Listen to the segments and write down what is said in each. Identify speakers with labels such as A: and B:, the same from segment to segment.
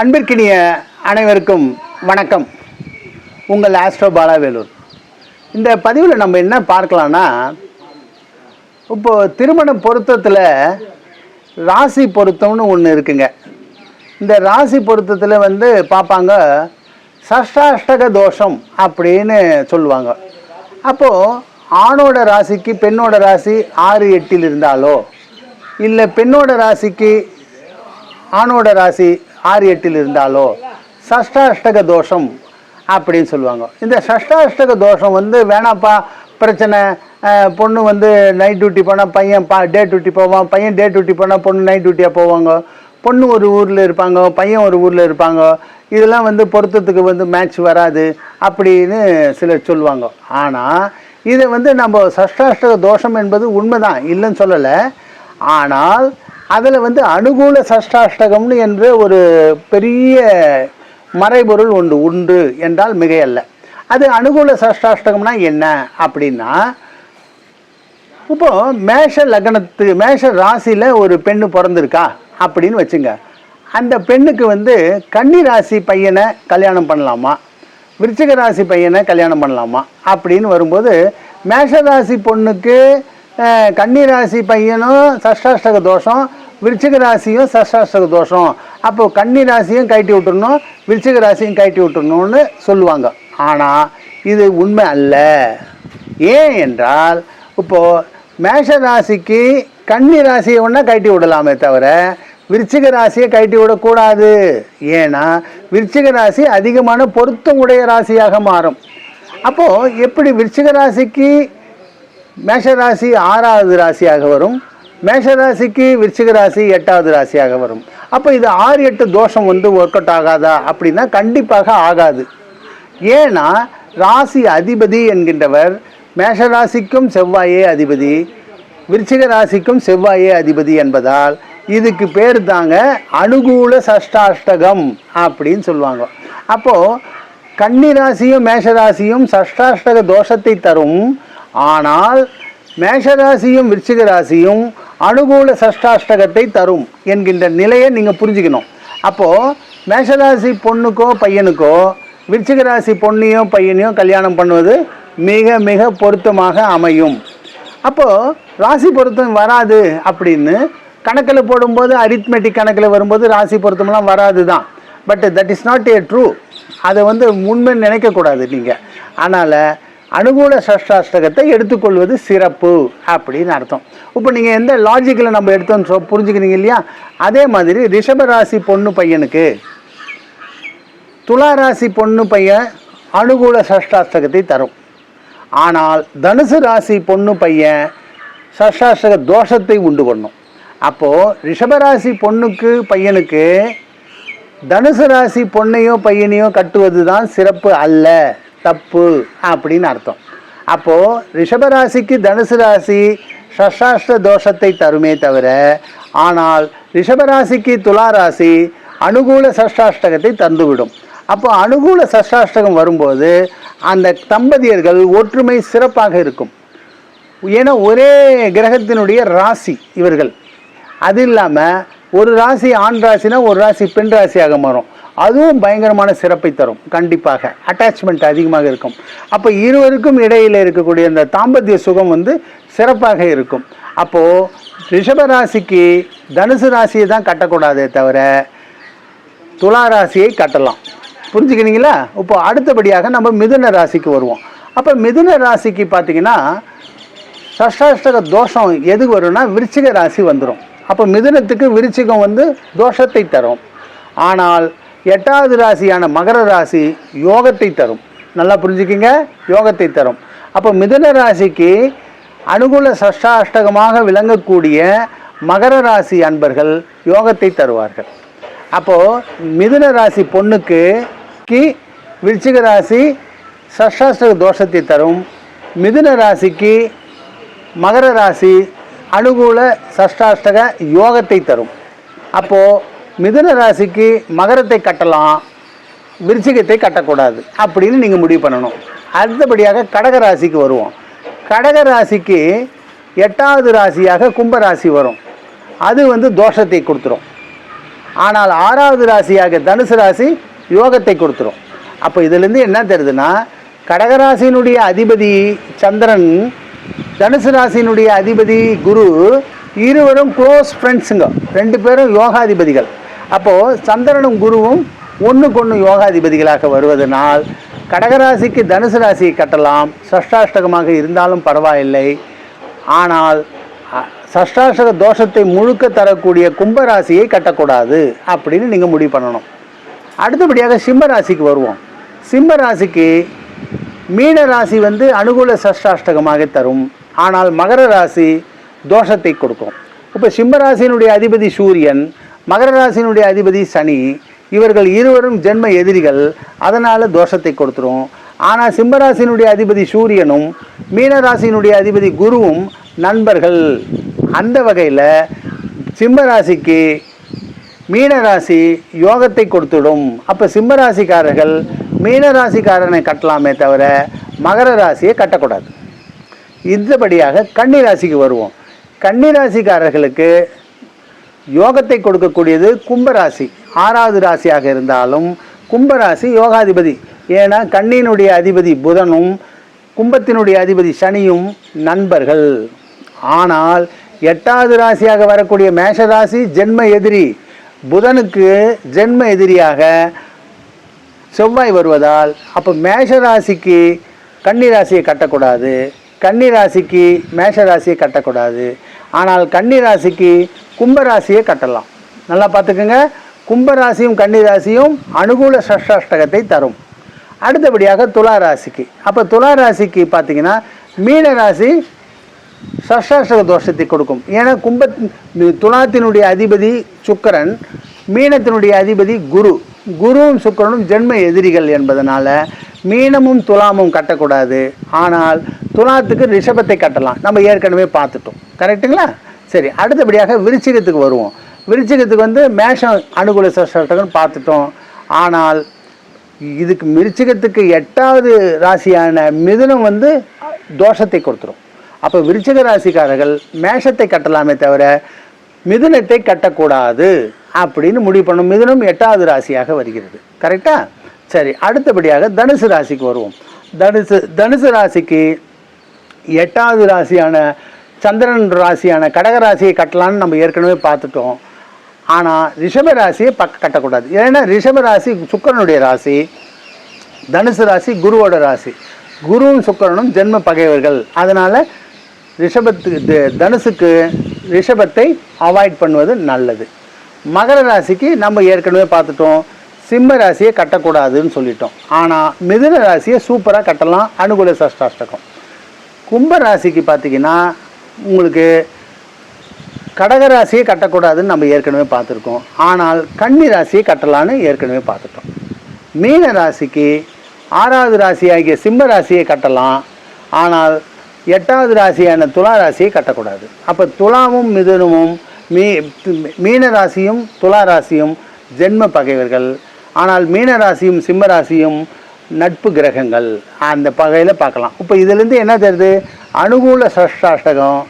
A: அன்பிற்கினிய அனைவருக்கும் வணக்கம். உங்கள் ஆஸ்ட்ரோ பாலாவேலூர். இந்த பதிவில் நம்ம என்ன பார்க்கலான்னா இப்போது திருமண பொருத்தத்தில் ராசி பொருத்தம்னு ஒன்று இருக்குங்க. இந்த ராசி பொருத்தத்தில் வந்து பார்ப்பாங்க சஷ்டாஷ்டக தோஷம் அப்படின்னு சொல்லுவாங்க. அப்போது ஆணோட ராசிக்கு பெண்ணோட ராசி ஆறு எட்டில் இருந்தாலோ இல்லை பெண்ணோட ராசிக்கு ஆணோட ராசி ஆறு எட்டில் இருந்தாலோ சஷ்டாஷ்டக தோஷம் அப்படின்னு சொல்லுவாங்க. இந்த சஷ்டாஷ்டக தோஷம் வந்து வேணாப்பா பிரச்சனை பொண்ணு வந்து நைட் டியூட்டி போனால் பையன் பா டே டியூட்டி போவான் பையன் டே டியூட்டி போனால் பொண்ணு நைட் டியூட்டியாக போவாங்க. பொண்ணு ஒரு ஊரில் இருப்பாங்க பையன் ஒரு ஊரில் இருப்பாங்க. இதெல்லாம் வந்து பொருத்தத்துக்கு வந்து மேட்ச் வராது அப்படின்னு சிலர் சொல்லுவாங்க. ஆனால் இதை வந்து நம்ம சஷ்டாஷ்டக தோஷம் என்பது உண்மைதான் இல்லைன்னு சொல்லலை. ஆனால் அதில் வந்து அனுகூல சஷ்டாஷ்டகம்னு என்ற ஒரு பெரிய மறைபொருள் உண்டு உண்டு என்றால் மிகையல்ல. அது அனுகூல சஷ்டாஷ்டகம்னா என்ன அப்படின்னா இப்போ மேஷ லக்னத்து மேஷ ராசியில் ஒரு பெண்ணு பிறந்திருக்கா அப்படின்னு வச்சுங்க. அந்த பெண்ணுக்கு வந்து கன்னி ராசி பையனை கல்யாணம் பண்ணலாமா? விருச்சிக ராசி பையனை கல்யாணம் பண்ணலாமா? அப்படின்னு வரும்போது மேஷ ராசி பொண்ணுக்கு கன்னி ராசி பையனும் சஷ்டாஷ்டக தோஷம் விருச்சிக ராசியும் சஷ்டாஷ்டக தோஷம். அப்போ கன்னி ராசியும் கட்டி விட்டுறணும் விருச்சிக ராசியும் கட்டி விட்டுறணும்னு சொல்லுவாங்க. ஆனால் இது உண்மை அல்ல. ஏன் என்றால் இப்போது மேஷ ராசிக்கு கன்னி ராசியை ஒன்றா கழட்டி விடலாமே தவிர விருச்சிக ராசியை கழட்டி விடக்கூடாது. ஏன்னா விருச்சிக ராசி அதிகமான பொருத்தம் உடைய ராசியாக மாறும். அப்போது எப்படி விருச்சிக ராசிக்கு மேஷ ராசி ஆறாவது ராசியாக வரும்? மேஷ ராசிக்கு விருச்சிக ராசி எட்டாவது ராசியாக வரும். அப்போ இது ஆறு எட்டு தோஷம் வந்து ஒர்க் அவுட் ஆகாதா? அப்படின்னா கண்டிப்பாக ஆகாது. ஏன்னா ராசி அதிபதி என்கின்றவர் மேஷ ராசிக்கும் செவ்வாயே அதிபதி விருச்சிக ராசிக்கும் செவ்வாயே அதிபதி என்பதால் இதுக்கு பேர் தாங்க அனுகூல சஷ்டாஷ்டகம் அப்படின்னு சொல்லுவாங்க. அப்போது கன்னி ராசியும் மேஷராசியும் சஷ்டாஷ்டக தோஷத்தை தரும். ஆனால் மேஷராசியும் விருச்சிக ராசியும் அனுகூல சஷ்டாஷ்டகத்தை தரும் என்கின்ற நிலையை நீங்கள் புரிஞ்சுக்கணும். அப்போது மேஷராசி பொண்ணுக்கோ பையனுக்கோ விருச்சிக ராசி பொண்ணையோ பையனையோ கல்யாணம் பண்ணுவது மிக மிக பொருத்தமாக அமையும். அப்போது ராசி பொருத்தம் வராது அப்படின்னு கணக்கில் போடும்போது அரித்மெட்டிக் கணக்கில் வரும்போது ராசி பொருத்தமெல்லாம் வராது தான். But that is not a true அதை வந்து உண்மை நினைக்கக்கூடாது நீங்கள் அதனால் அனுகூல சஷ்டாஷ்டகத்தை எடுத்துக்கொள்வது சிறப்பு அப்படின்னு அர்த்தம். இப்போ நீங்கள் எந்த லாஜிக்கில் நம்ம எடுத்தோம்னு சொ புரிஞ்சுக்கிறீங்க இல்லையா? அதே மாதிரி ரிஷபராசி பொண்ணு பையனுக்கு. துலா ராசி பொண்ணு பையன் அனுகூல சஷ்டாஷ்டகத்தை தரும். ஆனால் தனுசு ராசி பொண்ணு பையன் சஷ்டாஷ்டக தோஷத்தை உண்டு பண்ணும். அப்போது ரிஷபராசி பொண்ணுக்கு பையனுக்கு தனுசு ராசி பொண்ணையோ பையனையோ கட்டுவது தான் சிறப்பு அல்ல. தப்பு அப்படின்னு அர்த்தம். அப்போது ரிஷபராசிக்கு தனுசு ராசி சஷாஷ்ட தோஷத்தை தருமே தவிர ஆனால் ரிஷபராசிக்கு துலா ராசி அனுகூல சஷ்டாஷ்டகத்தை தந்துவிடும். அப்போ அனுகூல சஷ்டாஷ்டகம் வரும்போது அந்த தம்பதியர்கள் ஒற்றுமை சிறப்பாக இருக்கும். ஏன்னா ஒரே கிரகத்தினுடைய ராசி இவர்கள். அது இல்லாமல் ஒரு ராசி ஆண் ராசினா ஒரு ராசி பெண் ராசியாக மாறும். அதுவும் பயங்கரமான சிறப்பை தரும். கண்டிப்பாக. அட்டாச்மெண்ட் அதிகமாக இருக்கும். அப்போ இருவருக்கும் இடையில் இருக்கக்கூடிய அந்த தாம்பத்திய சுகம் வந்து சிறப்பாக இருக்கும். அப்போது ரிஷபராசிக்கு தனுசு ராசியை தான் கட்டக்கூடாதே தவிர துலா ராசியை கட்டலாம். புரிஞ்சுக்கிறீங்களா? இப்போ அடுத்தபடியாக நம்ம மிதுன ராசிக்கு வருவோம். அப்போ மிதுன ராசிக்கு பார்த்தீங்கன்னா சஷ்டாஷ்டக தோஷம் எது வரும்னா விருச்சிக ராசி வந்துடும் அப்போ மிதுனத்துக்கு விருச்சிகம் வந்து தோஷத்தை தரும். ஆனால் எட்டாவது ராசியான மகர ராசி யோகத்தை தரும். நல்லா புரிஞ்சுக்கிங்க? யோகத்தை தரும். அப்போ மிதுன ராசிக்கு அனுகூல சஷ்டாஷ்டகமாக விளங்கக்கூடிய மகர ராசி அன்பர்கள் யோகத்தை தருவார்கள். அப்போது மிதுன ராசி பொண்ணுக்கு கி விருச்சிக ராசி சஷ்டாஷ்டக தோஷத்தை தரும். மிதுன ராசிக்கு மகர ராசி அனுகூல சஷ்டாஷ்டக யோகத்தை தரும். அப்போது மிதுன ராசிக்கு மகரத்தை கட்டலாம் விருச்சிகத்தை கட்டக்கூடாது அப்படின்னு நீங்கள் முடிவு பண்ணணும். அடுத்தபடியாக கடக ராசிக்கு வருவோம். கடக ராசிக்கு எட்டாவது ராசியாக கும்பராசி வரும். அது வந்து தோஷத்தை கொடுத்துரும். ஆனால் ஆறாவது ராசியாக தனுசு ராசி யோகத்தை கொடுத்துரும். அப்போ இதுலேருந்து என்ன தெரியுதுன்னா கடகராசியினுடைய அதிபதி சந்திரன் தனுசு ராசியினுடைய அதிபதி குரு இருவரும் க்ளோஸ் ஃப்ரெண்ட்ஸுங்க ரெண்டு பேரும் யோகாதிபதிகள். அப்போது சந்திரனும் குருவும் ஒன்றுக்கு ஒன்று யோகாதிபதிகளாக வருவதனால் கடகராசிக்கு தனுசு ராசியை கட்டலாம். சஷ்டாஷ்டகமாக இருந்தாலும் பரவாயில்லை. ஆனால் சஷ்டாஷ்டக தோஷத்தை முழுக்க தரக்கூடிய கும்பராசியை கட்டக்கூடாது அப்படின்னு நீங்கள் முடிவு பண்ணணும். அடுத்தபடியாக சிம்ம ராசிக்கு வருவோம். சிம்ம ராசிக்கு மீன ராசி வந்து அனுகூல சஷ்டாஷ்டகமாக தரும். ஆனால் மகர ராசி தோஷத்தை கொடுக்கும். இப்போ சிம்ம ராசியினுடைய அதிபதி சூரியன் மகர ராசியினுடைய அதிபதி சனி இவர்கள் இருவரும் ஜென்ம எதிரிகள் அதனால் தோஷத்தை கொடுத்துரும். ஆனால் சிம்மராசியினுடைய அதிபதி சூரியனும் மீனராசினுடைய அதிபதி குருவும் நண்பர்கள். அந்த வகையில் சிம்மராசிக்கு மீனராசி யோகத்தை கொடுத்துடும். அப்போ சிம்மராசிக்காரர்கள் மீனராசிக்காரனை கட்டலாமே தவிர மகர ராசியை கட்டக்கூடாது. இந்தபடியாக கன்னிராசிக்கு வருவோம். கன்னிராசிக்காரர்களுக்கு யோகத்தை கொடுக்கக்கூடியது கும்பராசி. ஆறாவது ராசியாக இருந்தாலும் கும்பராசி யோகாதிபதி. ஏன்னா கண்ணினுடைய அதிபதி புதனும் கும்பத்தினுடைய அதிபதி சனியும் நண்பர்கள். ஆனால் எட்டாவது ராசியாக வரக்கூடிய மேஷராசி ஜென்ம எதிரி. புதனுக்கு ஜென்ம எதிரியாக செவ்வாய் வருவதால் அப்போ மேஷராசிக்கு கன்னிராசியை கன்னி ராசியை கட்டக்கூடாது. கன்னி ராசிக்கு மேஷ ராசியை கட்டக்கூடாது. ஆனால் கன்னி ராசிக்கு கும்பராசியை கட்டலாம். நல்லா பார்த்துக்கோங்க. கும்பராசியும் கன்னிராசியும் அனுகூல சஷ்டாஷ்டகத்தை தரும். அடுத்தபடியாக துலா ராசிக்கு அப்போ துலா ராசிக்கு பார்த்தீங்கன்னா மீன ராசி சஷ்டாஷ்டக தோஷத்தை கொடுக்கும். ஏன்னா கும்ப துலாத்தினுடைய அதிபதி சுக்கரன் மீனத்தினுடைய அதிபதி குரு. குருவும் சுக்கரனும் ஜென்ம எதிரிகள் என்பதனால் மீனமும் துலாமும் கட்டக்கூடாது. ஆனால் துலாத்துக்கு ரிஷபத்தை கட்டலாம். நம்ம ஏற்கனவே பார்த்துட்டோம். கரெக்ட்டுங்களா? சரி அடுத்தபடியாக விருச்சிகத்துக்கு வருவோம். விருச்சிகத்துக்கு வந்து மேஷம் அனுகூல சஷ்டாஷ்டகம் பார்த்துட்டோம். ஆனால் இதுக்கு மிருச்சிகத்துக்கு எட்டாவது ராசியான மிதுனம் வந்து தோஷத்தை கொடுத்துரும். அப்போ விருச்சிக ராசிக்காரர்கள் மேஷத்தை கட்டலாமே தவிர மிதுனத்தை கட்டக்கூடாது அப்படின்னு முடிவு பண்ணும் மிதுனம் எட்டாவது ராசியாக வருகிறது. கரெக்டாக சரி அடுத்தபடியாக தனுசு ராசிக்கு வருவோம். தனுசு தனுசு ராசிக்கு எட்டாவது ராசியான சந்திரன் ராசியான கடக ராசியை கட்டலான்னு நம்ம ஏற்கனவே பார்த்துட்டோம். ஆனால் ரிஷப ராசியை பக்க கட்டக்கூடாது. ஏன்னா ரிஷப ராசி சுக்கிரனுடைய ராசி தனுசு ராசி குருவோட ராசி. குருவும் சுக்கரனும் ஜென்ம பகைவர்கள். அதனால் ரிஷபத்துக்கு தனுசுக்கு ரிஷபத்தை அவாய்ட் பண்ணுவது நல்லது. மகர ராசிக்கு நம்ம ஏற்கனவே பார்த்துட்டோம். சிம்ம ராசியை கட்டக்கூடாதுன்னு சொல்லிட்டோம். ஆனால் மிதுன ராசியை சூப்பராக கட்டலாம். அனுகூல சஷ்டாஷ்டகம். கும்ப ராசிக்கு பார்த்தீங்கன்னா உங்களுக்கு கடகராசியை கட்டக்கூடாதுன்னு நம்ம ஏற்கனவே பார்த்துருக்கோம். ஆனால் கன்னி ராசியை கட்டலான்னு ஏற்கனவே பார்த்துட்டோம். மீன ராசிக்கு ஆறாவது ராசியாகிய சிம்ம ராசியை கட்டலாம். ஆனால் எட்டாவது ராசியான துலா ராசியை கட்டக்கூடாது. அப்போ துலாவும் மிதுனமும் மீ மீன ராசியும் துலா ராசியும் ஜென்ம பகைவர்கள். ஆனால் மீன ராசியும் சிம்ம ராசியும் நட்பு கிரகங்கள். அந்த பகையில் பார்க்கலாம். இப்போ இதுலேருந்து என்ன தெரியுது? அனுகூல சஷ்டாஷ்டகம்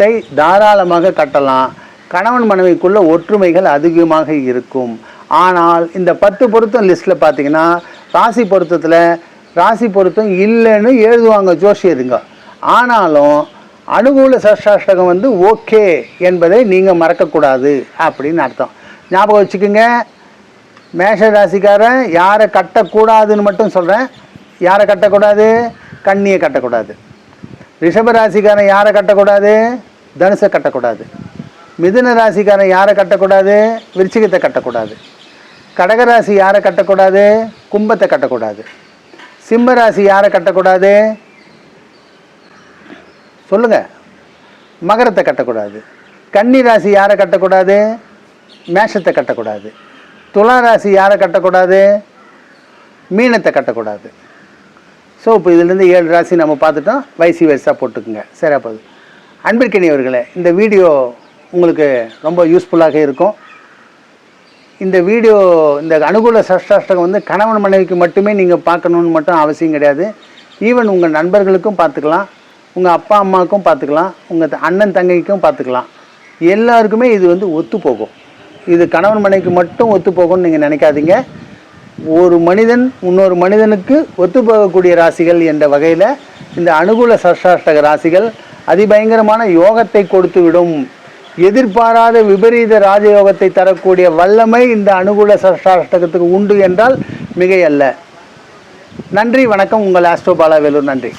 A: தை தாராளமாக கட்டலாம். கணவன் மனைவிக்குள்ள ஒற்றுமைகள் அதிகமாக இருக்கும். ஆனால் இந்த பத்து பொருத்தம் லிஸ்ட்டில் பார்த்தீங்கன்னா ராசி பொருத்தத்தில் ராசி பொருத்தம் இல்லைன்னு எழுதுவாங்க ஜோஷியருங்க ஆனாலும் அனுகூல சஷ்டாஷ்டகம் வந்து ஓகே என்பதை நீங்கள் மறக்கக்கூடாது அப்படின்னு அர்த்தம். ஞாபகம் வச்சுக்கோங்க. மேஷ ராசிக்காரன் யாரை கட்டக்கூடாதுன்னு மட்டும் சொல்கிறேன் யாரை கட்டக்கூடாது? கண்ணியை கட்டக்கூடாது. ரிஷபராசிக்கான யாரை கட்டக்கூடாது? தனுசை கட்டக்கூடாது. மிதுன ராசிக்கான யாரை கட்டக்கூடாது? விருச்சிகத்தை கட்டக்கூடாது. கடகராசி யாரை கட்டக்கூடாது? கும்பத்தை கட்டக்கூடாது. சிம்ம ராசி யாரை கட்டக்கூடாது? சொல்லுங்கள் மகரத்தை கட்டக்கூடாது. கன்னி ராசி யாரை கட்டக்கூடாது? மேஷத்தை கட்டக்கூடாது. துலா ராசி யாரை கட்டக்கூடாது? மீனத்தை கட்டக்கூடாது. ஸோ இப்போ இதுலேருந்து ஏழு ராசி நம்ம பார்த்துட்டோம். வயசு வயசாக போட்டுக்குங்க. சரி அப்போ அன்பிற்கினியவர்களே இந்த வீடியோ உங்களுக்கு ரொம்ப யூஸ்ஃபுல்லாக இருக்கும். இந்த வீடியோ இந்த அனுகூல சஷ்டாஷ்டகம் வந்து கணவன் மனைவிக்கு மட்டுமே நீங்கள் பார்க்கணுன்னு மட்டும் அவசியம் கிடையாது. ஈவன் உங்கள் நண்பர்களுக்கும் பார்த்துக்கலாம். உங்கள் அப்பா அம்மாவுக்கும் பார்த்துக்கலாம். உங்கள் அண்ணன் தங்கைக்கும் பார்த்துக்கலாம். எல்லாருக்குமே இது வந்து ஒத்து போகும் இது கணவன் மனைவிக்கு மட்டும் ஒத்து போகும்னு நீங்கள் நினைக்காதீங்க. ஒரு மனிதன் இன்னொரு மனிதனுக்கு ஒத்து போகக்கூடிய ராசிகள் என்ற வகையில் இந்த அனுகூல சஷ்டாஷ்டக ராசிகள் அதிபயங்கரமான யோகத்தை கொடுத்து விடும் எதிர்பாராத விபரீத ராஜயோகத்தை தரக்கூடிய வல்லமை இந்த அனுகூல சஷ்டாஷ்டகத்துக்கு உண்டு என்றால் மிகையல்ல. நன்றி வணக்கம். உங்கள் ஆஸ்ட்ரோபாலா வேலூர் நன்றி.